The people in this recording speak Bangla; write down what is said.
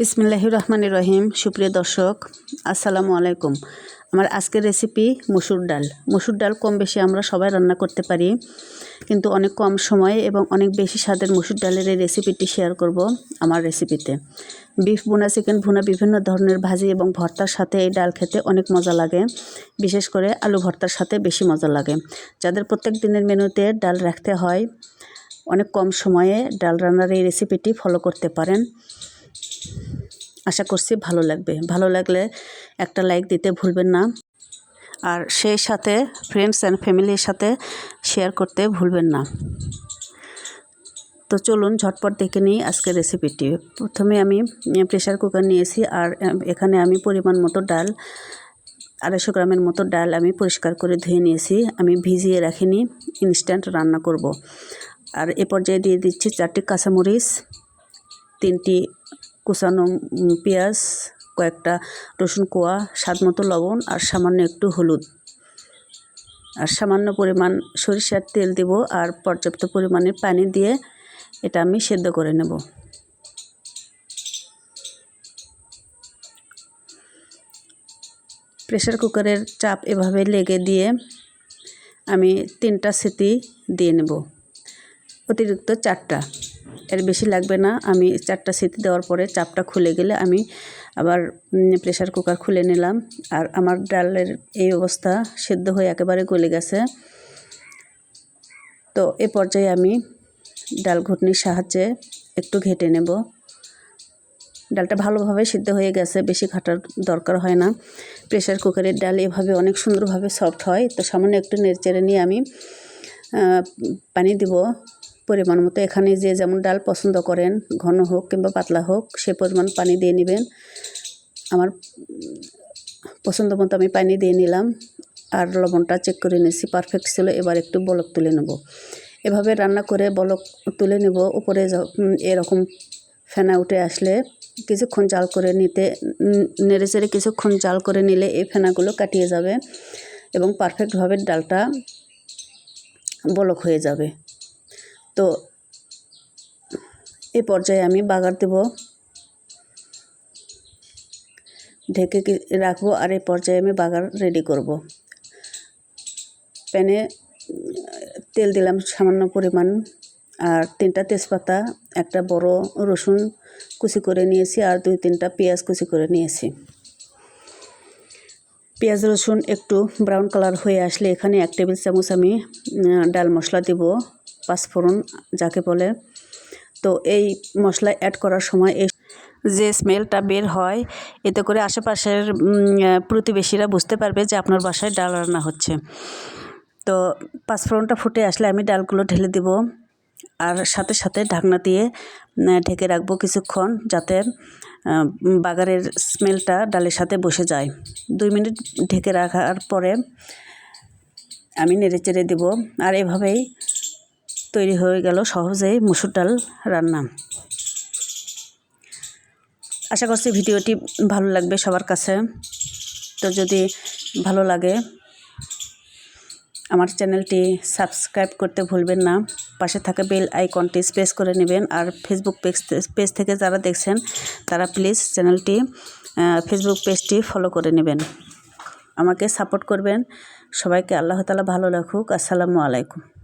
বিসমিল্লাহ রহমান রহিম। সুপ্রিয় দর্শক, আসসালামু আলাইকুম। আমার আজকের রেসিপি মসুর ডাল। মসুর ডাল কম বেশি আমরা সবাই রান্না করতে পারি, কিন্তু অনেক কম সময়ে এবং অনেক বেশি স্বাদের মসুর ডালের এই রেসিপিটি শেয়ার করব আমার রেসিপিতে বিফ ভুনা চিকেন ভুনা বিভিন্ন ধরনের ভাজি এবং ভর্তার সাথে এই ডাল খেতে অনেক মজা লাগে। বিশেষ করে আলু ভর্তার সাথে বেশি মজা লাগে। যাদের প্রত্যেক দিনের মেনুতে ডাল রাখতে হয়, অনেক কম সময়ে ডাল রান্নার এই রেসিপিটি ফলো করতে পারেন। আশা করছি ভালো লাগবে। ভালো লাগলে একটা লাইক দিতে ভুলবেন না। আর সেই সাথে ফ্রেন্ডস অ্যান্ড ফ্যামিলির সাথে শেয়ার করতে ভুলবেন না। তো চলুন ঝটপট দেখে নিই আজকের রেসিপিটি প্রথমে আমি প্রেশার কুকার নিয়েছি আর এখানে আমি পরিমাণ মতো ডাল, আড়াইশো গ্রামের মতো ডাল আমি পরিষ্কার করে ধুয়ে নিয়েছি। আমি ভিজিয়ে রাখিনি ইনস্ট্যান্ট রান্না করব। আর এ পর্যায়ে দিয়ে দিচ্ছি চারটি কাঁচামরিচ, তিনটি কুচানো পেঁয়াজ, কয়েকটা রসুন কোয়া, স্বাদ মতো লবণ আর সামান্য একটু হলুদ। আর সামান্য পরিমাণ সরিষার তেল দেব আর পর্যাপ্ত পরিমাণে পানি দিয়ে এটা আমি সেদ্ধ করে নেব। প্রেশার কুকারের চাপ এভাবে লেগে দিয়ে আমি তিনটা সিটি দিয়ে নেব, অতিরিক্ত চারটা। এর বেশি লাগবে না। আমি চারটা সিটি দেওয়ার পরে চাপটা খুলে গেলে আমি আবার প্রেশার কুকার খুলে নিলাম। আর আমার ডালের এই অবস্থা সেদ্ধ হয়ে একেবারে গলে গেছে। তো এ পর্যায়ে আমি ডাল ঘুটনির সাহায্যে একটু ঘেটে নেব। ডালটা ভালোভাবে সিদ্ধ হয়ে গেছে, বেশি ঘাটার দরকার হয় না। প্রেশার কুকারের ডাল এভাবে অনেক সুন্দরভাবে সফট হয়। তো সামান্য একটু নেড়ে নিয়ে আমি পানি দিব। পরিমাণ মতো এখানে যে যেমন ডাল পছন্দ করেন, ঘন হোক কিংবা পাতলা হোক, সে পরিমাণ পানি দিয়ে নেবেন। আমার পছন্দ মতো আমি পানি দিয়ে নিলাম আর লবণটা চেক করে নিয়েছি পারফেক্ট ছিল। এবার একটু বলক তুলে নেব। এভাবে রান্না করে বলক তুলে নেব। উপরে এরকম ফেনা উঠে আসলে কিছুক্ষণ জাল করে নিতে নেড়ে চেড়ে কিছুক্ষণ জাল করে নিলে এই ফেনাগুলো কাটিয়ে যাবে এবং পারফেক্টভাবে ডালটা বলক হয়ে যাবে। তো এ পর্যায়ে আমি বাগার দেব। ঢেকে রাখব আর এই পর্যায়ে আমি বাগার রেডি করব। প্যানে তেল দিলাম সামান্য পরিমাণ আর তিনটা তেজপাতা, একটা বড় রসুন কুচি করে নিয়েছি আর দুই তিনটা পেঁয়াজ কুচি করে নিয়েছি। পেঁয়াজ, রসুন একটু ব্রাউন কালার হয়ে আসলে এখানে এক টেবিল চামচ আমি ডাল মশলা দেব, পাঁচফোড়ন যাকে বলে। তো এই মশলা অ্যাড করার সময় এই যে স্মেলটা বের হয়, এতে করে আশেপাশের প্রতিবেশীরা বুঝতে পারবে যে আপনার বাসায় ডাল রান্না হচ্ছে। তো পাঁচফোড়নটা ফুটে আসলে আমি ডালগুলো ঢেলে দিব আর সাথে সাথে ঢাকনা দিয়ে ঢেকে রাখব কিছুক্ষণ যাতে বাগারের স্মেলটা ডালের সাথে বসে যায়। দুই মিনিট ঢেকে রাখার পরে আমি নেড়ে চেড়ে দেবো। আর এভাবেই তৈরি হয়ে গেল সহজেই মুসুর ডাল রান্না। আশা করছি ভিডিওটি ভালো লাগবে সবার কাছে। তো যদি ভালো লাগে, আমার চ্যানেলটি সাবস্ক্রাইব করতে ভুলবেন না। পাশে থাকা বেল আইকনটি স্পেস করে নেবেন আর ফেসবুক পেজ পেজ থেকে যারা দেখছেন, তারা প্লিজ চ্যানেলটি ফেসবুক পেজটি ফলো করে নেবেন। আমাকে সাপোর্ট করবেন। সবাইকে আল্লাহ তালা ভালো রাখুক। আসসালামু আলাইকুম।